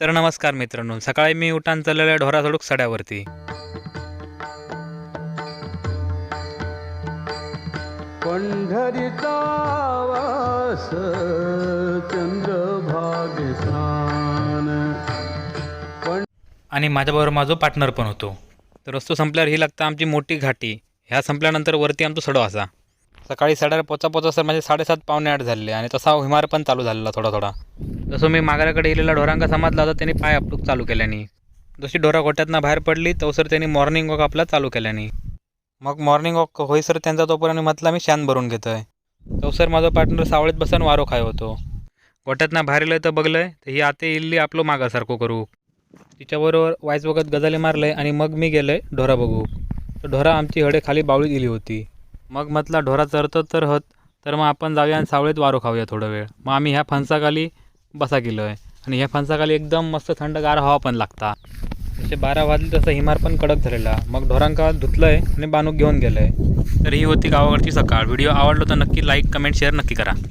तर नमस्कार मित्रांनो सकाळी मी उठान चाललेल्या ढोरा सोडूक सड्यावरती. पंढरीचा वास आणि माझ्याबरोबर माझा पार्टनर पण होतो. तर रस्तो संपल्यावर ही लागतं आमची मोठी घाटी. ह्या संपल्यानंतर वरती आमचा सडो असा. सकाळी सड्यावर पोचा पोचा सर म्हणजे साडेसात पावणे आठ झाले आणि तसा हिमार पण चालू झालेला थोडा थोडा. जसं मी मागाऱ्याकडे गेलेला ढोरांका समजला होता त्यांनी पाय आपटूक चालू केल्यानी. जशी ढोरा गोट्यातनं बाहेर पडली तवसर त्यांनी मॉर्निंग वॉक आपला चालू केल्यानी. मग मॉर्निंग वॉक होईसर त्यांचा तोपर्यंत म्हटला मी शान भरून घेतोय. तवसर माझा पार्टनर सावळीत बसून वारो खाय होतो. गोट्यातनं बाहेर येलं तर बघलंय तर ही आते इल्ली आपलो मागासारखो करू. तिच्याबरोबर वायच बघत गजाली मारलंय आणि मग मी गेलोय ढोरा बघू. तर ढोरा आमची हडे खाली बावळीत दिली होती. मग म्हटला ढोरा चरतो तर हत तर मग आपण जाऊया आणि सावळीत वारो खाऊया थोडा वेळ. मग आम्ही ह्या फणसाखाली बसा गेलोय आणि ह्या फणसाखाली एकदम मस्त थंडगार हवा पण लागता. जसे बारा वाजले तसं हिमार पण कडक झालेला. मग ढोरांका धुतलं आहे आणि बानूक घेऊन गेलंय. तर ही होती गावाकडची सकाळ. व्हिडिओ आवडलो तर नक्की लाईक कमेंट शेअर नक्की करा.